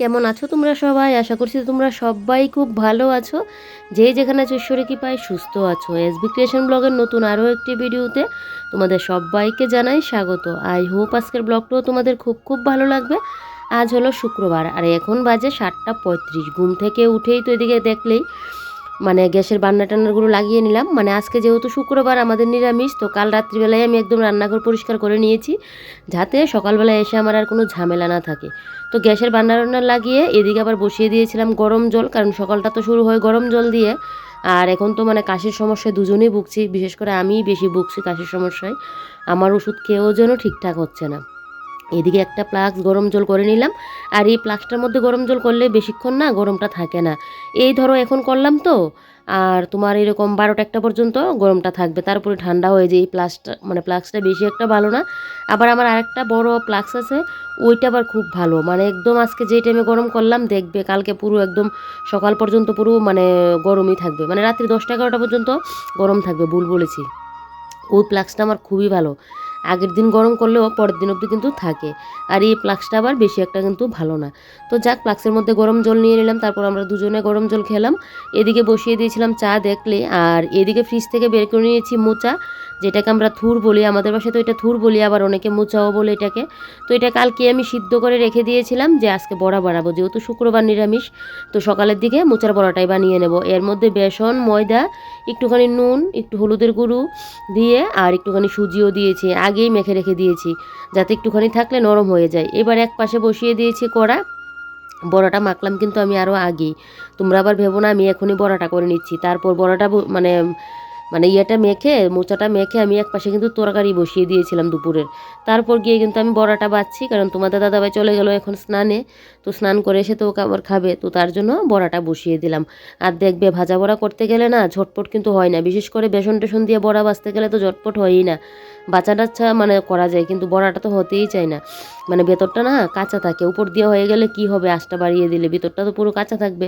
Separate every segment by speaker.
Speaker 1: কেমন আছো তোমরা সবাই? আশা করছি তোমরা সবাই খুব ভালো আছো। যে যেখানে আছো ঈশ্বরে কি পায় সুস্থ আছো। এসবি ক্রিয়েশন ব্লগের নতুন আরও একটি ভিডিওতে তোমাদের সবাইকে জানাই স্বাগত। আই হোপ আজকের ব্লগটাও তোমাদের খুব খুব ভালো লাগবে। আজ হলো শুক্রবার, আর এখন বাজে সাতটা পঁয়ত্রিশ। ঘুম থেকে উঠেই তো এদিকে দেখলেই মানে গ্যাসের বান্না টান্নাগুলো লাগিয়ে নিলাম। মানে আজকে যেহেতু শুক্রবার আমাদের নিরামিষ, তো কাল রাত্রিবেলায় আমি একদম রান্নাঘর পরিষ্কার করে নিয়েছি, যাতে সকালবেলা এসে আমার আর কোনো ঝামেলা না থাকে। তো গ্যাসের বান্না রান্না লাগিয়ে এদিকে আবার বসিয়ে দিয়েছিলাম গরম জল, কারণ সকালটা তো শুরু হয় গরম জল দিয়ে। আর এখন তো মানে কাশির সমস্যায় দুজনেই ভুগছি, বিশেষ করে আমিই বেশি ভুগছি কাশির সমস্যায়। আমার ওষুধ খেয়েও যেন ঠিকঠাক হচ্ছে না। এদিকে একটা প্লাক্স গরম জল করে নিলাম, আর এই প্লাক্সটার মধ্যে গরম জল করলে বেশিক্ষণ না গরমটা থাকে না। এই ধরো এখন করলাম তো, আর তোমার এরকম বারোটা একটা পর্যন্ত গরমটা থাকবে। তারপরে ঠান্ডা হয়ে যায় এই প্লাক্সটা মানে প্লাক্সটা বেশি একটা ভালো না, আবার আমার আরেকটা বড় প্লাক্স আছে, ওইটা আবার খুব ভালো। মানে একদম আজকে যেই টাইমে গরম করলাম, দেখবে কালকে পুরো একদম সকাল পর্যন্ত পুরো মানে গরমই থাকবে। মানে রাত্রি দশটা এগারোটা পর্যন্ত গরম থাকবে, ভুল বলেছি। ওই প্লাক্সটা আমার খুবই ভালো। আগের দিন গরম করলেও পরের দিন অবধি কিন্তু থাকে। আর এই প্লাক্সটা আবার বেশি একটা কিন্তু ভালো না। তো যাক প্লাক্সের মধ্যে গরম জল নিয়ে নিলাম, তারপর আমরা দুজনে গরম জল খেলাম। এদিকে বসিয়ে দিয়েছিলাম চা দেখলে, আর এদিকে ফ্রিজ থেকে বের করে নিয়েছি মোচা। যেটাকে আমরা থুর বলি, আমাদের বাসায় তো এটা থুর বলি, আবার অনেকে মোচাও বলে এটাকে। তো এটা কালকে আমি সিদ্ধ করে রেখে দিয়েছিলাম যে আজকে বড়া বানাবো, যেহেতু শুক্রবার নিরামিষ, তো সকালের দিকে মোচার বড়াটাই বানিয়ে নেব। এর মধ্যে বেসন, ময়দা, একটুখানি নুন, একটু হলুদের গুঁড়ো দিয়ে আর একটুখানি সুজিও দিয়েছি, আগেই মেখে রেখে দিয়েছি, যাতে একটুখানি থাকলে নরম হয়ে যায়। এবার এক পাশে বসিয়ে দিয়েছি কড়া। বড়াটা মাখলাম কিন্তু আমি আরও আগেই। তোমরা আবার ভেবো না, আমি এখনই বড়াটা করে নিচ্ছি। তারপর বড়াটা মানে মানে ইয়েটা মেখে, মোচাটা মেখে আমি এক পাশে কিন্তু তরকারি বসিয়ে দিয়েছিলাম দুপুরের। তারপর গিয়ে কিন্তু আমি বড়াটা বাচ্ছি, কারণ তোমাদের দাদাভাই চলে গেলো এখন স্নানে। তো স্নান করে এসে তো আবার খাবে, তো তার জন্য বড়াটা বসিয়ে দিলাম। আর দেখবে ভাজা বড়া করতে গেলে না ঝটপট কিন্তু হয় না, বিশেষ করে বেসন টেসন দিয়ে বড়া বাছতে গেলে তো ঝটপট হয়ই না। বাচ্চা টাচ্চা মানে করা যায়, কিন্তু বড়াটা তো হতেই চায় না। মানে ভেতরটা না কাঁচা থাকে, উপর দিয়ে হয়ে গেলে কি হবে আঁচটা বাড়িয়ে দিলে, ভেতরটা তো পুরো কাঁচা থাকবে।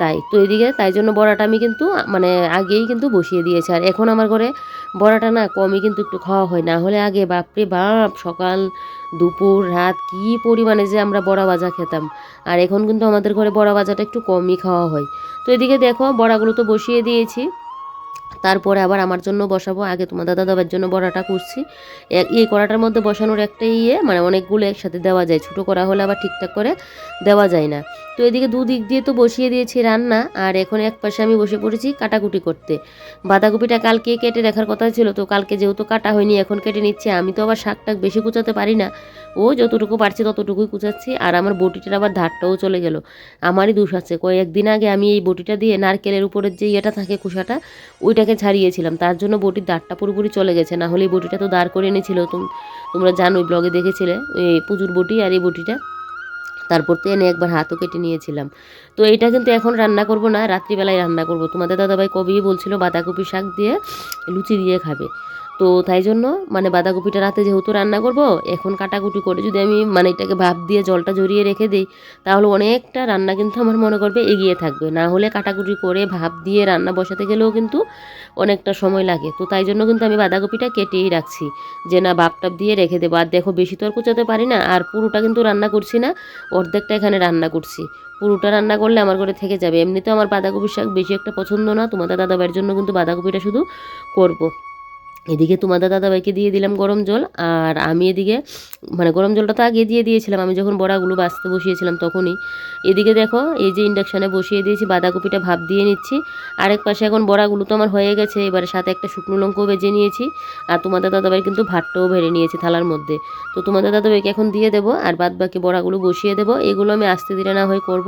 Speaker 1: তাই, তো এদিকে তাই জন্য বড়াটা আমি কিন্তু মানে আগেই কিন্তু বসিয়ে দিয়েছি। আর এখন আমার ঘরে বড়াটা না কমই কিন্তু একটু খাওয়া হয়। না হলে আগে বাপরে বাপ, সকাল, দুপুর, রাত কি পরিমাণে যে আমরা বড়া ভাজা খেতাম। আর এখন কিন্তু আমাদের ঘরে বড়া ভাজাটা একটু কমই খাওয়া হয়। তো এদিকে দেখো, বড়াগুলো তো বসিয়ে দিয়েছি। তারপরে আবার আমার জন্য বসাবো। আগে তোমার দাদা দাবার জন্য বড়াটা করছি। এই কড়াটার মধ্যে বসানোর একটা ইয়ে মানে অনেকগুলো একসাথে দেওয়া যায়। ছোটো করা হলে আবার ঠিকঠাক করে দেওয়া যায় না। তো এদিকে দুদিক দিয়ে তো বসিয়ে দিয়েছি রান্না। আর এখন এক পাশে আমি বসে পড়েছি কাটাকুটি করতে। বাঁধাকপিটা কালকে কেটে রাখার কথা ছিল, তো কালকে যেহেতু কাটা হয়নি, এখন কেটে নিচ্ছে। আমি তো আবার শাক টাক বেশি কুচাতে পারি না। ও যতটুকু পারছি ততটুকুই কুচাচ্ছি। আর আমার বটিটার আবার ধারটাও চলে গেল। আমারই দোষ আছে। কয়েকদিন আগে আমি এই বটিটা দিয়ে নারকেলের উপরের যে ইয়েটা থাকে খোসাটা ওইটাকে ছাড়িয়েছিলাম, তার জন্য বটির দাঁড়টা পুরোপুরি চলে গেছে। না হলে বটিটা তো দাঁড় করে এনেছিল। তোমরা জানো ব্লগে দেখেছিলে, এই পুজোর বটি আর এই বটিটা। তারপর তো এনে একবার হাতও কেটে নিয়েছিলাম। তো এটা কিন্তু এখন রান্না করব না, রাত্রিবেলায় রান্না করব। তোমাদের দাদাভাই কবেই বলছিল, বাঁধাকপি শাক দিয়ে লুচি দিয়ে খাবে। তো তাই জন্য মানে বাঁধাকপিটা রাতে যেহেতু রান্না করব, এখন কাটাকুটি করে যদি আমি মানে এটাকে ভাপ দিয়ে জলটা জড়িয়ে রেখে দিই, তাহলে অনেকটা রান্না কিন্তু আমার মনে করবে এগিয়ে থাকবে। না হলে কাটাকুটি করে ভাপ দিয়ে রান্না বসাতে গেলেও কিন্তু অনেকটা সময় লাগে। তো তাই জন্য কিন্তু আমি বাঁধাকপিটা কেটেই রাখছি। যে না ভাপ টাপ দিয়ে রেখে দেবো। আর দেখো বেশি তো আর পারি না, আর পুরোটা কিন্তু রান্না করছি না, অর্ধেকটা এখানে রান্না করছি। পুরোটা রান্না করলে আমার ঘরে থেকে যাবে। এমনিতেও আমার বাঁধাকপির শাক বেশি একটা পছন্দ না, তোমাদের দাদাভাইয়ের জন্য কিন্তু বাঁধাকপিটা শুধু করব। এদিকে তোমাদের দাদাভাইকে দিয়ে দিলাম গরম জল, আর আমি এদিকে মানে গরম জলটা তো আগে দিয়ে দিয়েছিলাম, আমি যখন বড়াগুলো বাঁচতে বসিয়েছিলাম তখনই। এদিকে দেখো, এই যে ইন্ডাকশানে বসিয়ে দিয়েছি, বাঁধাকপিটা ভাপ দিয়ে নিচ্ছি। আরেক পাশে এখন বড়াগুলো তো আমার হয়ে গেছে, এবারে সাথে একটা শুকনো লঙ্কাও বেজে নিয়েছি, আর তোমাদের দাদাভাই কিন্তু ভাতটাও ভেড়ে নিয়েছি থালার মধ্যে। তো তোমাদের দাদাভাইকে এখন দিয়ে দেবো, আর বাদ বাকি বড়াগুলো বসিয়ে দেবো, এগুলো আমি আস্তে ধীরে না হয়ে করব।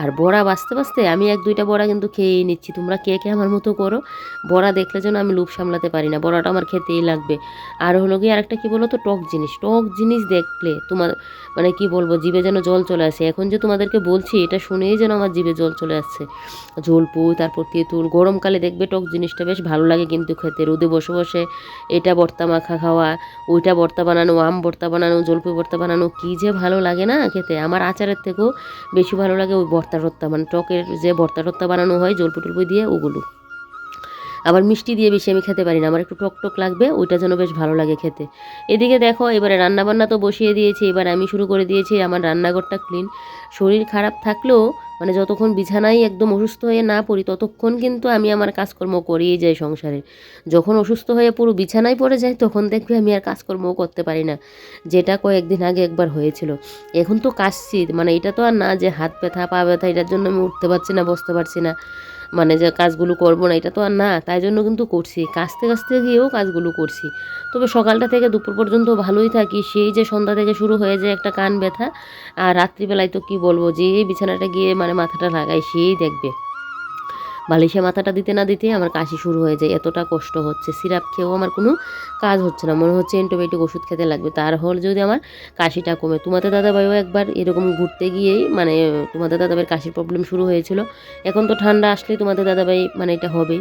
Speaker 1: আর বড়া বাঁচতে বাঁচতে আমি এক দুইটা বড়া কিন্তু খেয়েই নিচ্ছি, তোমরা কে কে আমার মতো করো? বড়া দেখলে যেন আমি লুপ সামলাতে পারি না, বড়াটা আমার খেতেই লাগবে। আর হলো গিয়ে আরেকটা কী বলো তো টক জিনিস। টক জিনিস দেখলে তোমার মানে কি বলব, জিভে যেন জল চলে আসে। এখন যে তোমাদেরকে বলছি, এটা শুনেই যেন আমার জিভে জল চলে আসছে। ঝোলপুই তারপর তেঁতুল, গরমকালে দেখবে টক জিনিসটা বেশ ভালো লাগে কিন্তু খেতে। রোদে বসে বসে এটা ভর্তা মাখা খাওয়া, ওইটা ভর্তা বানানো, আম ভর্তা বানানো জলপুই ভর্তা বানানো, কী যে ভালো লাগে না খেতে। আমার আচারের থেকেও বেশি ভালো লাগে ওই ভর্তা টর্তা মানে টকের যে ভর্তা টর্তা বানানো হয় জলপু টলপুই দিয়ে ওগুলো। আবার মিষ্টি দিয়ে বেশি আমি খেতে পারি না। আমার একটু টক টক লাগবে, ওইটা যেন বেশ ভালো লাগে খেতে। এদিকে দেখো, এবারে রান্নাবান্না তো বসিয়ে দিয়েছি। এবার আমি শুরু করে দিয়েছি আমার রান্নাঘরটা ক্লিন শরীর খারাপ থাকলেও মানে যতক্ষণ বিছানায় একদম অসুস্থ হয়ে না পড়ি, ততক্ষণ কিন্তু আমি আমার কাজকর্ম করিয়ে যাই সংসারে। যখন অসুস্থ হয়ে পুরো বিছানায় পড়ে যাই, তখন দেখবে আমি আর কাজকর্মও করতে পারি না। যেটা কয়েকদিন আগে একবার হয়েছিল। এখন তো কাশছি মানে এটা তো আর না যে হাত ব্যথা, পা ব্যথা, এটার জন্য আমি উঠতে পারছি না, বসতে পারছি না। মানে যে কাজগুলো করব না, এটা তো আর না, তাই জন্য কিন্তু করছি। কাস্তে কাস্তে গিয়েও কাজগুলো করছি। তবে সকালটা থেকে দুপুর পর্যন্ত ভালোই থাকি। সেই যে সন্ধ্যা থেকে শুরু হয়ে যায় একটা কান ব্যথা, আর রাত্রিবেলায় তো কি বলব যে বিছানাটা গিয়ে মানে মাথাটা লাগাই, সেই দেখবে। বালিশে মাথাটা দিতে না দিতে আমার কাশি শুরু হয়ে যায়। এতটা কষ্ট হচ্ছে। সিরাপ খেয়েও আমার কোনো কাজ হচ্ছে না। মনে হচ্ছে অ্যান্টিবায়োটিক ওষুধ খেতে লাগবে। তার হল যদি আমার কাশিটা কমে। তোমাদের দাদাভাইও একবার এরকম ঘুরতে গিয়েই মানে তোমাদের দাদাভাইয়ের কাশির প্রবলেম শুরু হয়েছিল। এখন তো ঠান্ডা আসলেই তোমাদের দাদাভাই মানে এটা হবেই।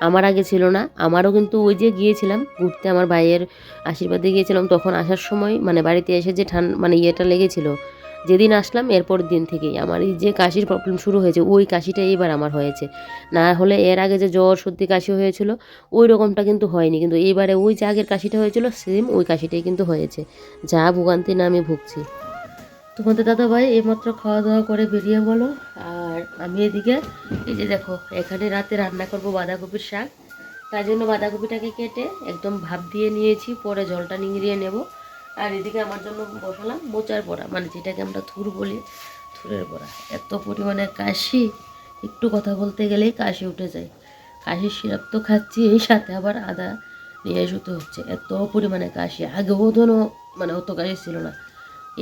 Speaker 1: আমার আগে ছিল না। আমারও কিন্তু ওই যে গিয়েছিলাম, ঘুরতে আমার ভাইয়ের আশীর্বাদে গিয়েছিলাম। তখন আসার সময় মানে বাড়িতে এসে যে ঠান্ডা মানে ইয়েটা লেগেছিল যেদিন আসলাম, এরপর দিন থেকেই। আমার এই যে কাশির প্রবলেম শুরু হয়েছে, ওই কাশিটা এবার আমার হয়েছে। না হলে এর আগে যে জ্বর, সর্দি, কাশি হয়েছিল, ওই রকমটা কিন্তু হয়নি। কিন্তু এইবারে ওই যে আগের কাশিটা হয়েছিল সেম ওই কাশিটাই কিন্তু হয়েছে। যা ভোগান্তি না আমি ভুগছি। তোমাদের দাদা ভাই এইমাত্র খাওয়া দাওয়া করে বেরিয়ে বলো আর আমি এদিকে, এই যে দেখো, এখানে রাতে রান্না করব বাঁধাকপির শাক। তার জন্য বাঁধাকপিটাকে কেটে একদম ভাপ দিয়ে নিয়েছি, পরে জলটা নিংড়িয়ে নেব। আর এদিকে আমার জন্য বসালাম মোচার বড়া মানে যেটাকে আমরা থুর বলি, থুরের বড়া। এত পরিমাণে কাশি, একটু কথা বলতে গেলেই কাশি উঠে যায়। কাশির সিরাপ তো খাচ্ছি, এই সাথে আবার আদা নিয়ে শুতে হচ্ছে। এত পরিমাণে কাশি, আগেও ধরো মানে অত কাশি ছিল না।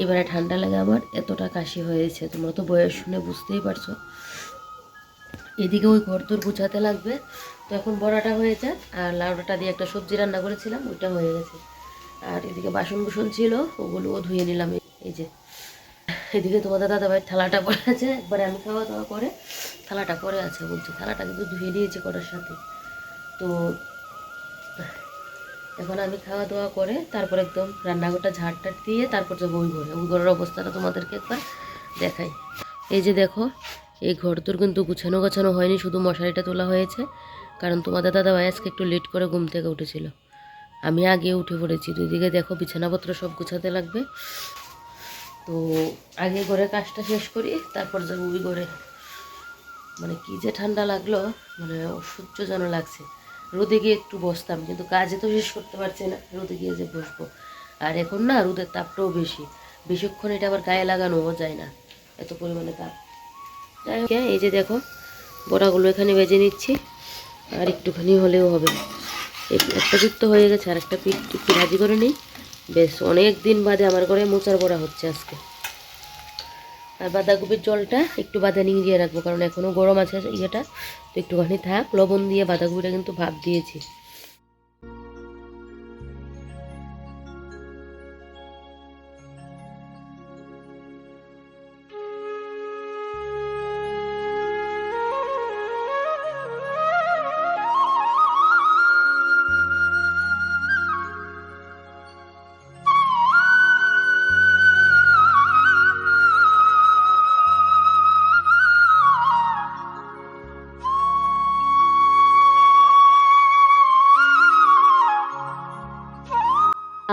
Speaker 1: এবারে ঠান্ডা লাগে আমার এতটা কাশি হয়েছে, তোমরা তো বয়স শুনে বুঝতেই পারছ। এদিকে ওই ঘর তোর গুছাতে লাগবে। তো এখন বড়াটা হয়েছে আর লাউডাটা দিয়ে একটা সবজি রান্না করেছিলাম, ওইটা হয়ে গেছে। আর এদিকে বাসন কুসন ছিল, ওগুলোও ধুয়ে নিলাম এই যে। এদিকে তোমাদের দাদাভাইয়ের থালাটা পড়ে আছে, একবারে আমি খাওয়া দাওয়া করে থালাটা পরে আছে বলছি, থালাটা কিন্তু ধুয়ে দিয়েছি করার সাথে। তো এখন আমি খাওয়া দাওয়া করে তারপর একদম রান্নাঘরটা ঝাড়টাট দিয়ে তারপর যাব ওই ঘরে। ওই ঘরের অবস্থাটা তোমাদেরকে একবার দেখাই। এই যে দেখো, এই ঘর তোর কিন্তু গুছানো গাছানো হয়নি, শুধু মশারিটা তোলা হয়েছে। কারণ তোমাদের দাদা ভাই আজকে একটু লেট করে ঘুম থেকে উঠেছিল। আমি আগে উঠে পড়েছি দুই দিকে দেখো বিছানাপত্র সব গুছাতে লাগবে। তো আগে ঘরে কাজটা শেষ করি, তারপর যাব ওই ঘরে। মানে কি যে ঠান্ডা লাগল মানে অসহ্য যেন লাগছে। রোদে গিয়ে একটু বসতাম, কিন্তু কাজে তো শেষ করতে পারছি না, রোদে গিয়ে যে বসবো। আর এখন না, রোদের তাপটাও বেশি। বেশিক্ষণ এটা আবার গায়ে লাগানোও যায় না, এত পরিমাণে তাপ। যাই হোক, এই যে দেখো, বড়াগুলো এখানে বেজে নিচ্ছি, আর একটুখানি হলেও হবে। একটা পিঠ তো হয়ে গেছে, আর একটা পিঠ একটু ভাজি করে নিই। বেশ, অনেক দিন বাদে আমার ঘরে মোচার বড়া হচ্ছে আজকে। আর বাঁধাকপির জলটা একটু বাদে নিয়ে রাখব, কারণ এখনও গরম আছে ইয়েটা। তো একটুখানি থাক, লবণ দিয়ে বাঁধাকপিটা কিন্তু ভাব দিয়েছি।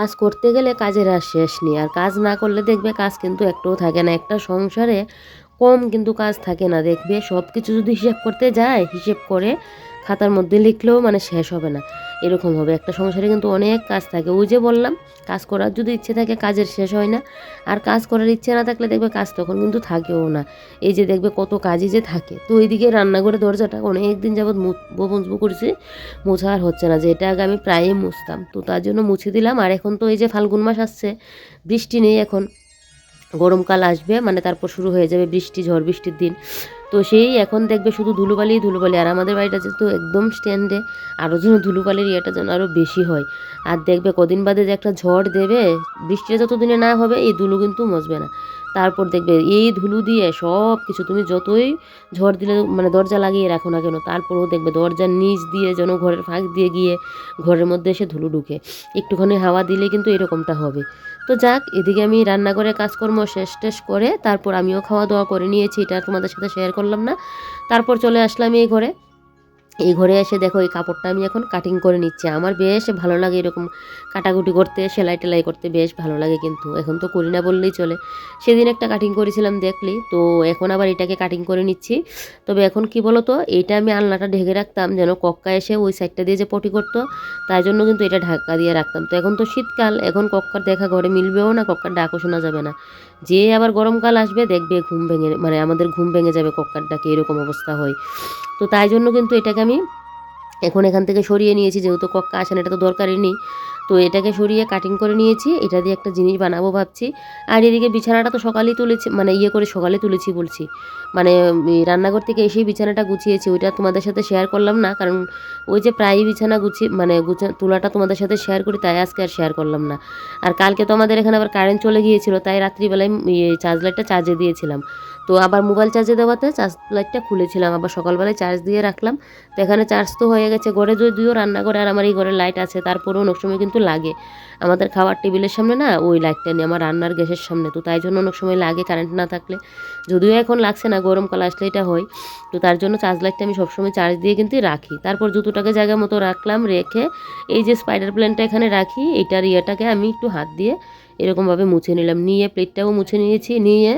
Speaker 1: কাজ করতে গেলে কাজের আর শেষ নেই। আর কাজ না করলে দেখবে কাজ কিন্তু একটাও থাকে না। একটা সংসারে কম কিন্তু কাজ থাকে না। দেখবে সব কিছু যদি হিসেব করতে যায়, হিসেব করে খাতার মধ্যে লিখলেও মানে শেষ হবে না। এরকম হবে। একটা সংসারে কিন্তু অনেক কাজ থাকে। ওই যে বললাম, কাজ করার যদি ইচ্ছে থাকে, কাজের শেষ হয় না। আর কাজ করার ইচ্ছে না থাকলে দেখবে কাজ তখন কিন্তু থাকেও না। এই যে দেখবে কত কাজই যে থাকে। তো ওইদিকে রান্নাঘরে দরজাটা অনেক দিন যাবৎ মুছবো করছি, মোছা আর হচ্ছে না যে এটা আগে আমি প্রায়ই মুছতাম। তো তার জন্য মুছে দিলাম। আর এখন তো এই যে ফাল্গুন মাস আসছে, বৃষ্টি নেই এখন। গরমকাল আসবে মানে তারপর শুরু হয়ে যাবে বৃষ্টি, ঝড় বৃষ্টির দিন। তো সেই এখন দেখবে শুধু ধুলোবালি ধুলোবালি, আর আমাদের বাড়িটা যেহেতু একদম স্ট্যান্ডে, আরও যেন ধুলোবালির ইয়েটা যেন আরও বেশি হয়। আর দেখবে কদিন বাদে যে একটা ঝড় দেবে, বৃষ্টিটা যতদিনে না হবে, এই ধুলো কিন্তু মজবে না। তারপর দেখবে এই ধুলো দিয়ে সব কিছু, তুমি যতই ঝড় দিলে মানে দরজা লাগিয়ে রাখো না কেন, তারপরেও দেখবে দরজার নিচ দিয়ে যেন ঘরের ফাঁক দিয়ে গিয়ে ঘরের মধ্যে এসে ধুলো ঢুকে। একটুখানি হাওয়া দিলে কিন্তু এরকমটা হবে। তো যাক, এদিকে আমি রান্নাঘরে কাজকর্ম শেষ টেস করে তারপর আমিও খাওয়া দাওয়া করে নিয়েছি, এটা তোমাদের সাথে শেয়ার করলাম না। তারপর চলে আসলাম এই ঘরে। এই ঘরে এসে দেখো এই কাপড়টা আমি এখন কাটিং করে নিচ্ছি। আমার বেশ ভালো লাগে এরকম কাটাকুটি করতে, সেলাই টেলাই করতে বেশ ভালো লাগে কিন্তু। এখন তো করি না বললেই চলে। সেদিন একটা কাটিং করেছিলাম, দেখলি? তো এখন আবার এটাকে কাটিং করে নিচ্ছি। তবে এখন কি বলো তো এইটা আমি আলনাটা ঢেকে রাখতাম যেন কক্কা এসে ওই সাইডটা দিয়ে যে পটি করতো, তাই জন্য কিন্তু এটা ঢাকা দিয়ে রাখতাম। তো এখন তো শীতকাল, এখন কক্কার দেখা ঘরে মিলবেও না, কক্কার ডাকও শোনা যাবে না। যে আবার গরমকাল আসবে, দেখবে ঘুম ভেঙে মানে আমাদের ঘুম ভেঙে যাবে কক্কার ডাকে, এরকম অবস্থা হয়। তো তাই জন্য কিন্তু এটাকে আমি। এখন এখান থেকে সরিয়ে নিয়েছি যেহেতু কক্কা আসেন এটা তো দরকারই নেই। তো এটাকে সরিয়ে কাটিং করে নিয়েছি, এটা দিয়ে একটা জিনিস বানাবো ভাবছি। আর এদিকে বিছানাটা তো সকালেই তুলেছি মানে ইয়ে করে সকালে তুলেছি বলছি। মানে রান্নাঘর থেকে এসেই বিছানাটা গুছিয়েছি, ওইটা তোমাদের সাথে শেয়ার করলাম না, কারণ ওই যে প্রায়ই বিছানা গুছিয়ে মানে গুছা, তোলাটা তোমাদের সাথে শেয়ার করি, তাই আজকে আর শেয়ার করলাম না। আর কালকে তো আমাদের এখানে আবার কারেন্ট চলে গিয়েছিল, তাই রাত্রিবেলায় চার্জ লাইটটা চার্জে দিয়েছিলাম। তো আবার মোবাইল চার্জে দেওয়াতে চার্জ লাইটটা খুলেছিলাম, আবার সকালবেলায় চার্জ দিয়ে রাখলাম। তো এখানে চার্জ তো হয়ে গেছে, ঘরে যদিও রান্নাঘরে আর আমার এই ঘরে লাইট আছে, তারপরেও অনেক সময় কিন্তু লাগে। আমাদের খাবার টেবিলের সামনে না ওই লাইটটা নিয়ে আমার রান্নার গ্যাসের সামনে। তো তাই জন্য অনেক সময় লাগে কারেন্ট না থাকলে। যদিও এখন লাগছে না গরমকাল আসলে এটা হয়। তো তার জন্য চার্জ লাইটটা আমি সবসময় চার্জ দিয়ে কিন্তু রাখি। তারপর জুতোটাকে জায়গা মতো রাখলাম, রেখে এই যে স্পাইডার প্ল্যানটা এখানে রাখি এইটার ইয়েটাকে আমি একটু হাত দিয়ে এরকমভাবে মুছে নিলাম। নিয়ে প্লেটটাও মুছে নিয়েছি, নিয়ে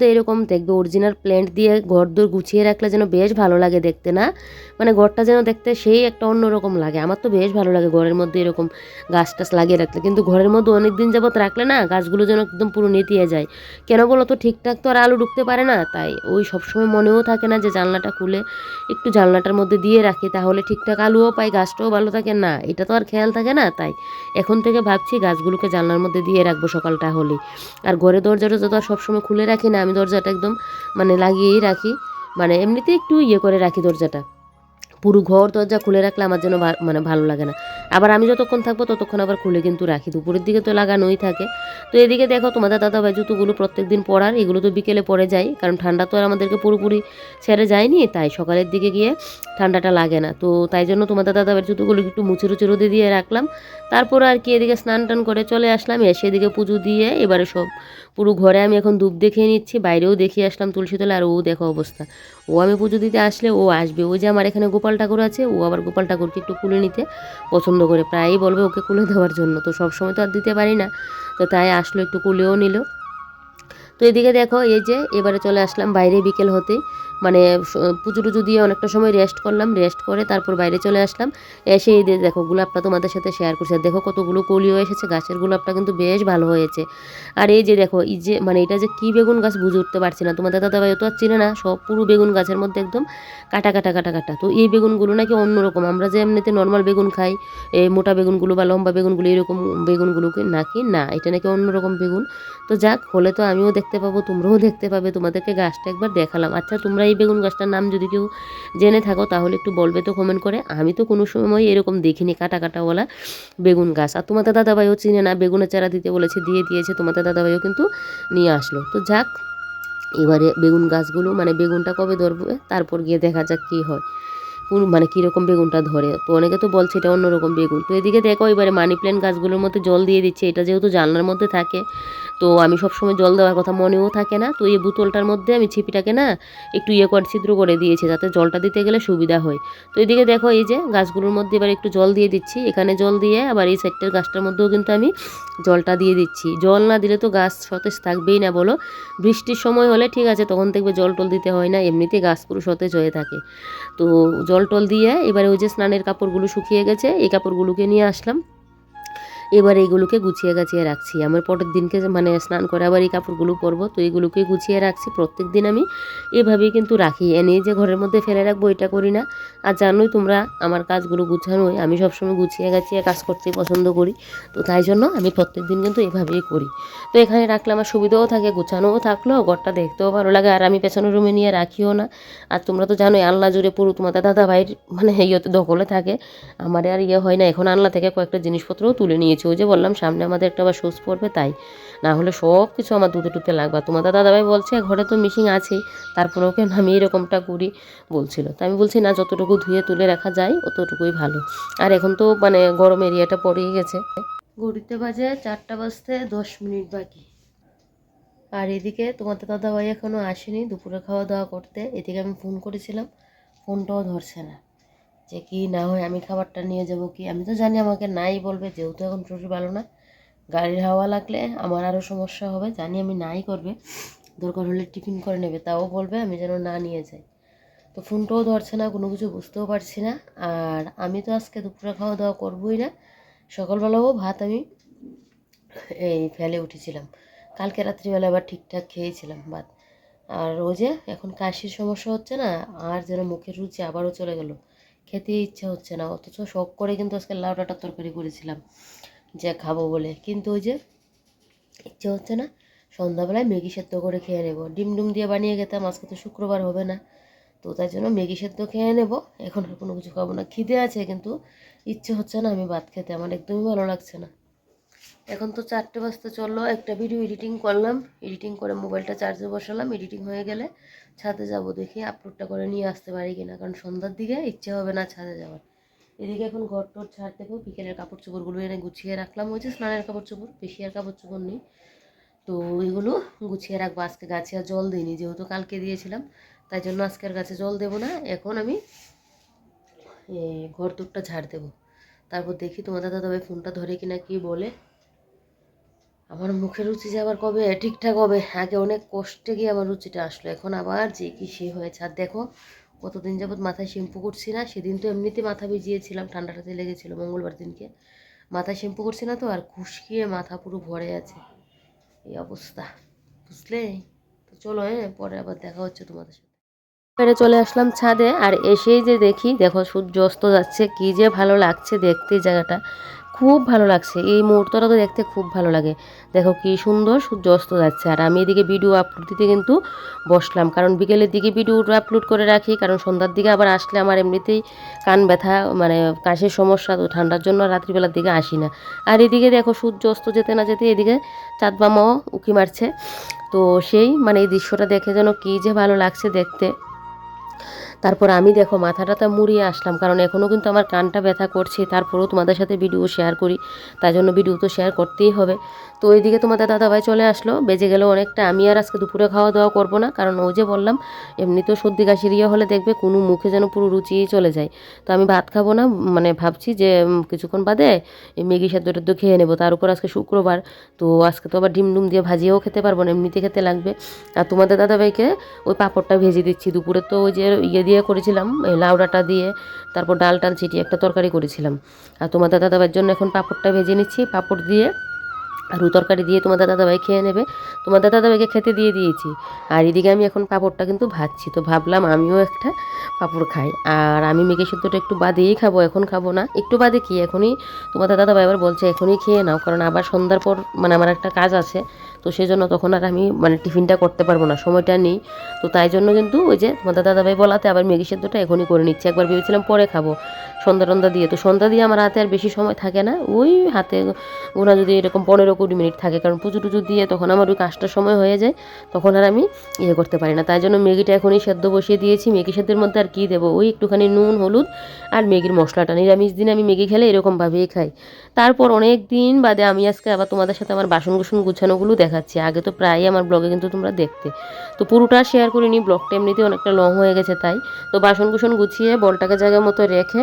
Speaker 1: তো এরকম দেখবে অরিজিনাল প্ল্যান্ট দিয়ে ঘর দোর গুছিয়ে রাখলে যেন বেশ ভালো লাগে দেখতে না? মানে ঘরটা যেন দেখতে সেই একটা অন্যরকম লাগে। আমার তো বেশ ভালো লাগে ঘরের মধ্যে এরকম গাছ টাছ লাগিয়ে রাখলে। কিন্তু ঘরের মধ্যে অনেক দিন যাবত রাখলে না গাছগুলো যেন একদম পুরো নেতিয়ে যায়। কেন বলো তো, ঠিকঠাক তো আর আলু ঢুকতে পারে না? তাই ওই সবসময় মনেও থাকে না যে জানলাটা খুলে একটু জানলাটার মধ্যে দিয়ে রাখি, তাহলে ঠিকঠাক আলুও পাই, গাছটাও ভালো থাকে। না, এটা তো আর খেয়াল থাকে না? তাই এখন থেকে ভাবছি গাছগুলোকে জানলার মধ্যে দিয়ে রাখব সকালটা হলেই। আর ঘরে দরজাটা তো আর সবসময় খুলে রাখি না আমি দরজাটা একদম মানে লাগিয়েই রাখি। মানে এমনিতে একটু ইয়ে করে রাখি দরজাটা। পুরো ঘর দরজা খুলে রাখলে আমার জন্য মানে ভালো লাগে না। আবার আমি যতক্ষণ থাকব ততক্ষণ আবার খুলে কিন্তু রাখি। দুপুরের দিকে তো লাগানোই থাকে। তো এদিকে দেখো তোমাদের দাদা ভাই জুতোগুলো প্রত্যেক দিন পরার এগুলো তো বিকেলে পরে যায়, কারণ ঠান্ডা তো আর আমাদেরকে পুরোপুরি ছেড়ে যায়নি, তাই সকালের দিকে গিয়ে ঠান্ডাটা লাগে না। তো তাই জন্য তোমাদের দাদা ভাই জুতোগুলো একটু মুছে রুচে রোদে দিয়ে রাখলাম। তারপর আর কি এদিকে স্নান টান করে চলে আসলাম, এসে এদিকে পুজো দিয়ে এবারে সব পুরো ঘরে আমি এখন ধূপ দেখিয়ে নিচ্ছি, বাইরেও দেখিয়ে আসলাম তুলসী তলে আর ও দেখো অবস্থা। ও আমি পুজো দিতে আসলে ও আসবে। ও যে আমার এখানে গোপাল ঠাকুর আছে, ও আবার গোপাল ঠাকুরকে একটু কুলে নিতে পছন্দ করে, প্রায়ই বলবে ওকে কুলে দেওয়ার জন্য। তো সবসময় তো আর দিতে পারি না, তো তাই আসলো একটু কুলেও নিল। তো এদিকে দেখো, এই যে এবারে চলে আসলাম বাইরে বিকেল হতেই। মানে পুজো টুজো দিয়ে অনেকটা সময় রেস্ট করলাম রেস্ট করে তারপর বাইরে চলে আসলাম। এসে এই দেখো, গোলাপটা তোমাদের সাথে শেয়ার করছি। দেখো কতগুলো কলিও এসেছে, গাছের গোলাপটা কিন্তু বেশ ভালো হয়েছে। আর এই যে দেখো, এই যে মানে এটা যে কী বেগুন গাছ বুঝে উঠতে পারছি না। তোমাদের দাদা ভাই তো আর চিনে না, সব পুরো বেগুন গাছের মধ্যে একদম কাটা কাটা কাটা কাটা। তো এই বেগুনগুলো নাকি অন্যরকম। আমরা যে এমনিতে নর্মাল বেগুন খাই এই মোটা বেগুনগুলো বা লম্বা বেগুনগুলো, এরকম বেগুনগুলোকে নাকি না, এটা নাকি অন্যরকম বেগুন। তো যাক, হলে তো আমিও দেখতে পাবো, তোমরাও দেখতে পাবে। তোমাদেরকে গাছটা একবার দেখালাম। আচ্ছা তোমরা এই বেগুন গাছটার নাম যদি কেউ জেনে থাকো, তাহলে একটু বলবে তো কমেন্ট করে। আমি তো কোনো সময় এরকম দেখিনি কাটা কাটাওয়ালা বেগুন গাছ। আর তোমাদের দাদাভাইও চিনে না, বেগুনের চারা দিতে বলেছে, দিয়ে দিয়েছে, তোমাদের দাদাভাইও কিন্তু নিয়ে আসলো। তো যাক, এবারে বেগুন গাছগুলো মানে বেগুনটা কবে ধরবে, তারপর গিয়ে দেখা যাক কী হয়। কোন মানে কীরকম বেগুনটা ধরে। তো অনেকে তো বলছে এটা অন্যরকম বেগুন। তো এদিকে দেখো, এবারে মানি প্ল্যান্ট গাছগুলোর মধ্যে জল দিয়ে দিচ্ছে, এটা যেহেতু জানলার মধ্যে থাকে। তো আমি সবসময় জল দেওয়ার কথা মনেও থাকে না। তো এই বোতলটার মধ্যে আমি ছিপিটাকে না একটু ইয়ে করে, ছিদ্র করে দিয়েছি যাতে জলটা দিতে গেলে সুবিধা হয়। তো এদিকে দেখো এই যে গাছগুলোর মধ্যে এবার একটু জল দিয়ে দিচ্ছি। এখানে জল দিয়ে আবার এই সাইডটার গাছটার মধ্যেও কিন্তু আমি জলটা দিয়ে দিচ্ছি। জল না দিলে তো গাছ সতেজ থাকবেই না বলো। বৃষ্টির সময় হলে ঠিক আছে, তখন দেখবে জল টল দিতে হয় না এমনিতে গাছ পুরো সতেজ হয়ে থাকে। তো জল টল দিয়ে এবারে ওই যে স্নানের কাপড়গুলো শুকিয়ে গেছে, এই কাপড়গুলোকে নিয়ে আসলাম। এবার এইগুলোকে গুছিয়ে গাছিয়ে রাখছি। আমার পরের দিনকে মানে স্নান করে আবার এই কাপড়গুলো পরবো, তো এইগুলোকে গুছিয়ে রাখছি। প্রত্যেক দিন আমি এভাবেই কিন্তু রাখি। এনে যে ঘরের মধ্যে ফেলে রাখব, এটা করি না। আর জানোই তোমরা, আমার কাজগুলো গুছানোই আমি সবসময় গুছিয়ে গাছিয়ে কাজ করতে পছন্দ করি। তো তাই জন্য আমি প্রত্যেক দিন কিন্তু এভাবেই করি। তো এখানে রাখলে আমার সুবিধাও থাকে, গুছানোও থাকল, ঘরটা দেখতেও ভালো লাগে। আর আমি পেছনের রুমে নিয়ে রাখিও না। আর তোমরা তো জানোই, আল্লাহ জুড়ে পুরো তোমাদের দাদা ভাইয়ের মানে ইয়েতে দখলে থাকে। আমার আর ইয়ে হয় না। এখন আনলা থেকে কয়েকটা জিনিসপত্রও তুলে নিয়েছি ওই যে বললাম সামনে আমাদের একটা আবার সুচ পড়বে, তাই। না হলে সব কিছু আমার দুধে টুতে লাগবে। তোমাদের দাদাভাই বলছে, ঘরে তো মিশিং আছেই তারপরেও কেন আমি এরকমটা করি, বলছিল। তো আমি বলছি, না, যতটুকু ধুয়ে তুলে রাখা যায়, অতটুকুই ভালো। আর এখন তো মানে গরম এরিয়াটা পড়েই গেছে। ঘড়িতে বাজে চারটা বাজতে দশ মিনিট বাকি। আর এদিকে তোমাদের দাদাভাই এখনও আসেনি দুপুরে খাওয়া দাওয়া করতে, এদিকে আমি ফোন করেছিলাম ফোনটাও ধরছে না। যে কি না হয় আমি খাবারটা নিয়ে যাব কি? আমি তো জানি আমাকে নাই বলবে, যেহেতু এখন শরীর ভালো না। গাড়ির হাওয়া লাগলে আমার আরও সমস্যা হবে, জানি আমি নাই করবে। দরকার হলে টিফিন করে নেবে, তাও বলবে আমি যেন না নিয়ে যাই। তো ফোনটাও ধরছে না, কোনো কিছু বুঝতেও পারছি না। আর আমি তো আজকে দুপুরে খাওয়া দাওয়া করবোই না। সকালবেলাও ভাত আমি এই ফেলে উঠেছিলাম। কালকে রাত্রিবেলা আবার ঠিকঠাক খেয়েছিলাম ভাত। আর যে এখন কাশির সমস্যা হচ্ছে না, আর যেন মুখের রুচি আবারও চলে গেল। খেতে ইচ্ছা হচ্ছে না, অথচ শখ করে কিন্তু আজকে লাউ ডাঁটার তরকারি করেছিলাম, যে খাব বলে। কিন্তু ওই যে ইচ্ছে হচ্ছে না, সন্ধ্যাবেলায় মেগি সেদ্ধ করে খেয়ে নেব। ডিম ডুম দিয়ে বানিয়ে খেতাম, আজকে তো শুক্রবার হবে না। তো তার জন্য মেগি সেদ্ধ খেয়ে নেব, এখন আর কোনো কিছু খাব না। খিদে আছে, কিন্তু ইচ্ছে হচ্ছে না আমি ভাত খেতে, আমার একদমই ভালো লাগছে না। এখন তো চারটে বাজতে চলল, একটা ভিডিও এডিটিং করলাম এডিটিং করে মোবাইলটা চার্জে বসালাম এডিটিং হয়ে গেলে ছাদে যাব দেখি আপলোডটা করে নিয়ে আসতে পারি কিনা, কারণ সন্ধ্যার দিকে ইচ্ছে হবে না ছাদে যাওয়ার। এদিকে এখন ঘর টর ছাড় দেবো বিকেলের কাপড় চোপড়গুলো এনে গুছিয়ে রাখলাম, ওই যে স্নানের কাপড় চোপড়, বেশি আর কাপড় চোপড় নেই। তো এগুলো গুছিয়ে রাখব, আজকে গাছে আর জল দিইনি, যেহেতু কালকে দিয়েছিলাম, তাই জন্য আজকে আর গাছে জল দেবো না, এখন আমি ঘর তোরটা ঝাড় দেবো। তারপর দেখি তোমাদের দাদাভাই ফোনটা ধরে কিনা কি বলে। আমার মুখে রুচি যে আবার কবে, ঠিকঠাক হবে? আগে অনেক কষ্টে গিয়ে আমার রুচিটা আসলো। এখন আবার যে কি সে হয়েছে। আর দেখো, কতদিন যাবৎ মাথায় শ্যাম্পু করছি না। সেদিন তো এমনিতে মাথা ভিজিয়েছিলাম ঠান্ডাটাতে লেগেছিলো মঙ্গলবার দিনকে। মাথায় শ্যাম্পু করছি না তো, আর খুশকিয়ে মাথা পুরো ভরে আছে। এই অবস্থা, বুঝলে? তো চলো হ্যাঁ পরে আবার দেখা হচ্ছে তোমাদের সাথে। এবারে চলে আসলাম ছাদে, আর এসেই যে দেখি, দেখো সূর্য অস্ত যাচ্ছে, কি যে ভালো লাগছে দেখতে জায়গাটা। খুব ভালো লাগছে। এই মুহূর্তটা তো দেখতে খুব ভালো লাগে। দেখো কি সুন্দর সূর্য অস্ত যাচ্ছে। আর আমি এদিকে ভিডিও আপলোড দিতে কিন্তু বসলাম। কারণ বিকেলের দিকে ভিডিও আপলোড করে রাখি। কারণ সন্ধ্যার দিকে আবার আসলে আমার এমনিতেই কান ব্যথা মানে কাশির সমস্যা, তো ঠান্ডার জন্য রাত্রিবেলার দিকে আসি না। আর এদিকে দেখো সূর্য অস্ত যেতে না যেতে এদিকে চাঁদ মামাও উকি মারছে। তো সেই মানে এই দৃশ্যটা দেখে যেন কী যে ভালো লাগছে দেখতে। তারপর আমি দেখো মাথাটাতে মুড়িয়ে আসলাম, কারণ এখনও কিন্তু আমার কানটা ব্যথা করছে, তারপরেও তোমাদের সাথে ভিডিও শেয়ার করি, তাই জন্য ভিডিও তো শেয়ার করতেই হবে। তো ওইদিকে তোমাদের দাদাভাই চলে আসলো, বেজে গেল অনেকটা, আমি আর আজকে দুপুরে খাওয়া দাওয়া করব না, কারণ ওই যে বললাম, এমনি তো সর্দি কাশির ইয়ে হলে দেখবে কোনো মুখে যেন পুরো রুচিই চলে যায়। তো আমি ভাত খাব না মানে ভাবছি যে কিছুক্ষণ বাদে এই ম্যাগি সেদ্ধ টেদ্ধ খেয়ে নেব, তার উপর আজকে শুক্রবার, তো আজকে তো আবার ডিম ডুম দিয়ে ভাজিয়েও খেতে পারব না, এমনিতে খেতে লাগবে। আর তোমাদের দাদাভাইকে ওই পাঁপড়টা ভেজে দিচ্ছি, দুপুরে তো ওই যে ইয়ে দিয়ে করেছিলাম লাউ ডাঁটা দিয়ে, তারপর ডাল টাল ছিটিয়ে একটা তরকারি করেছিলাম। আর তোমাদের দাদাভাইয়ের জন্য এখন পাঁপড়টা ভেজে নিচ্ছি, পাঁপড় দিয়ে আলু তরকারি দিয়ে তোমাদের দাদাভাই খেয়ে নেবে। তোমাদের দাদাভাইকে খেতে দিয়ে দিয়েছি। আর এদিকে আমি এখন পাঁপড়টা কিন্তু ভাজছি, তো ভাবলাম আমিও একটা পাঁপড় খাই। আর আমি মেঘে সেদ্ধটা একটু বাদেই খাব, এখন খাব না। একটু বাদে কি, এখনই তোমাদের দাদাভাই আবার বলছে, এখনই খেয়ে নাও, কারণ আবার সন্ধ্যার পর মানে আমার একটা কাজ আছে তো সেই জন্য তখন আর আমি মানে টিফিনটা করতে পারব না, সময়টা নেই। তো তাই জন্য কিন্তু ওই যে তোমাদের দাদাভাই বলাতে আবার ম্যাগি সেদ্ধটা এখনই করে নিচ্ছি, একবার ভেবেছিলাম পরে খাব, সন্ধ্যা টন্ধা দিয়ে। তো সন্ধ্যা দিয়ে আমার হাতে আর বেশি সময় থাকে না, ওই হাতে ওরা যদি এরকম পনেরো কুড়ি মিনিট থাকে, কারণ পুজো টুজো দিয়ে তখন আমার ওই কাজটার সময় হয়ে যায়, তখন আর আমি ইয়ে করতে পারি না। তাই জন্য ম্যাগিটা এখনই সেদ্ধ বসিয়ে দিয়েছি, ম্যাগি সেদ্ধের মধ্যে আর কী দেবো, ওই একটুখানি নুন, হলুদ আর ম্যাগির মশলাটা। নিরামিষ দিন আমি ম্যাগি খেলে এরকমভাবেই খাই। তারপর অনেক দিন বাদে আমি আজকে আবার তোমাদের সাথে আমার বাসন কুসন গুছানোগুলো দেখাচ্ছি। আগে তো প্রায়ই আমার ব্লগে কিন্তু তোমরা দেখতে। তো পুরোটা শেয়ার করিনি, ব্লগটা এমনিতে অনেকটা লং হয়ে গেছে তাই। তো বাসন কুসন গুছিয়ে, বলটাকে জায়গা মতো রেখে,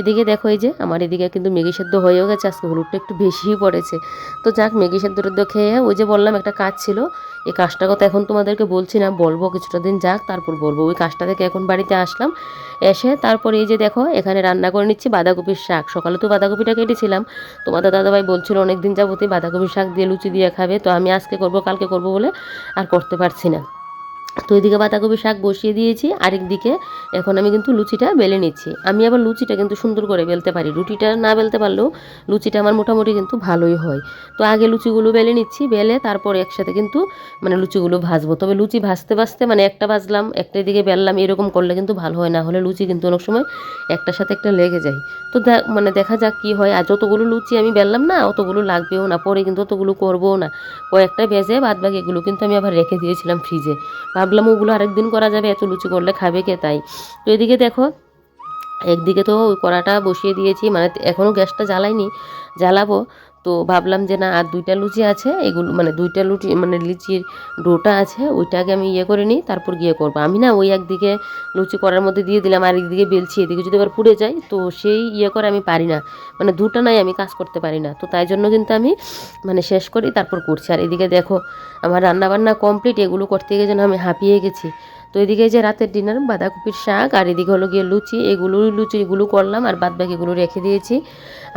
Speaker 1: এদিকে দেখো এই যে, আমার এদিকে কিন্তু মেঘি সেদ্ধ হয়েও গেছে, আজকে হলুদটা একটু বেশিই পড়েছে। তো যাক মেঘি সেদ্ধ খেয়ে, ওই যে বললাম একটা কাজ ছিল এই কাজটা কথা এখন তোমাদেরকে বলছি না, বলব কিছুটা দিন যাক, তারপর বলব। ওই কাজটা থেকে এখন বাড়িতে আসলাম, এসে তারপর এই যে দেখো, এখানে রান্না করে নিচ্ছি বাঁধাকপির শাক। সকালে তো বাঁধাকপিটা কেটেছিলাম। তোমাদের দাদাভাই বলছিল অনেক দিন যাবতই বাঁধাকপির শাক দিয়ে লুচি দিয়ে খাবে, তো আমি আজকে করব, কালকে করব বলে আর করতে পারছি না। তো এদিকে বাঁধাকপি শাক বসিয়ে দিয়েছি, আরেক দিকে এখন আমি কিন্তু লুচিটা বেলে নিচ্ছি। আমি আবার লুচিটা কিন্তু সুন্দর করে বেলতে পারি, রুটিটা না বেলতে পারলেও লুচিটা আমার মোটামুটি কিন্তু ভালোই হয়। তো আগে লুচিগুলো বেলে নিচ্ছি, বেলে তারপর একসাথে কিন্তু মানে লুচিগুলো ভাজবো। তবে লুচি ভাজতে ভাজতে মানে একটা ভাজলাম, একটা দিকে বেললাম, এরকম করলে কিন্তু ভালো হয়, না হলে লুচি কিন্তু অনেক সময় একটার সাথে একটা লেগে যায়। তো মানে দেখা যাক কি হয়। আর যতগুলো লুচি আমি বেললাম না, অতগুলো লাগবেও না, পরে কিন্তু অতগুলো করবও না। কয়েকটা ভেজে বাদ বাকি এগুলো কিন্তু আমি আবার রেখে দিয়েছিলাম ফ্রিজে ভাবলাম ওগুলো আরেকদিন করা যাবে, এত লুচি করলে খাবে কে তাই? তো এদিকে দেখো, একদিকে তো কড়াটা বসিয়ে দিয়েছি মানে এখনও গ্যাসটা জ্বালাইনি, জ্বালাবো। তো ভাবলাম যে না, আর দুইটা লুচি আছে, এগুলো মানে দুইটা লুচি মানে লিচির ডোটা আছে, ওইটাকে আমি ইয়ে করে নিই, তারপর গিয়ে করব। আমি না ওই একদিকে লুচি করার মধ্যে দিয়ে দিলাম, আর একদিকে বেলছি, এদিকে যদি আবার পুড়ে যায়, তো সেই ইয়ে করে আমি পারি না। মানে দুটা নাই আমি কাজ করতে পারি না। তো তাই জন্য কিন্তু আমি মানে শেষ করি, তারপর করছি। আর এদিকে দেখো, আমার রান্নাবান্না কমপ্লিট এগুলো করতে গিয়ে যেন আমি হাঁপিয়ে গেছি। তো এদিকে যে রাতের ডিনার বাঁধাকপির শাক, আর এদিকে হলো গিয়ে লুচি, এগুলো লুচি এগুলো করলাম আর বাদ বাকিগুলো রেখে দিয়েছি।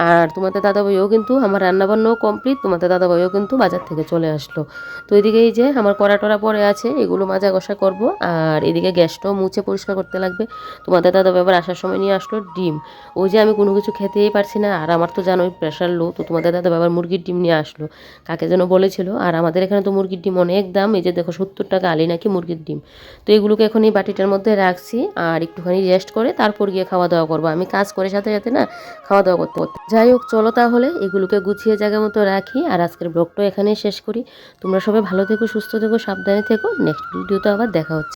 Speaker 1: আর তোমাদের দাদা ভাইও কিন্তু আমার রান্নাবান্নাও কমপ্লিট তোমাদের দাদা ভাইও কিন্তু বাজার থেকে চলে আসলো। তো এদিকে এই যে আমার কড়া টড়া পরে আছে, এগুলো মাজা কষা করব, আর এদিকে গ্যাসটাও মুছে পরিষ্কার করতে লাগবে। তোমাদের দাদা ভাই আবার আসার সময় নিয়ে আসলো ডিম। ওই যে আমি কোনো কিছু খেতেই পারছি না, আর আমার তো জানোই প্রেশার লো তো তোমাদের দাদা বাবার মুরগির ডিম নিয়ে আসলো। কাকে যেন বলেছিল, আর আমাদের এখানে তো মুরগির ডিম অনেক দাম, এই যে দেখো সত্তর টাকা আলি নাকি মুরগির ডিম? তো এগুলোকে এখন এই বাটিটার মধ্যে রাখছি আর একটুখানি রেস্ট করে তারপর গিয়ে খাওয়া দাওয়া করব। আমি কাজ করে সাথে সাথে না খাওয়া দাওয়া করতে করতে। যাই হোক, চলো তাহলে এগুলোকে গুছিয়ে জায়গা মতো রাখি আর আজকের ব্লগটা এখানেই শেষ করি। তোমরা সবাই ভালো থেকো, সুস্থ থেকো, সাবধানে থেকো। নেক্সট ভিডিওতে আবার দেখা হচ্ছে।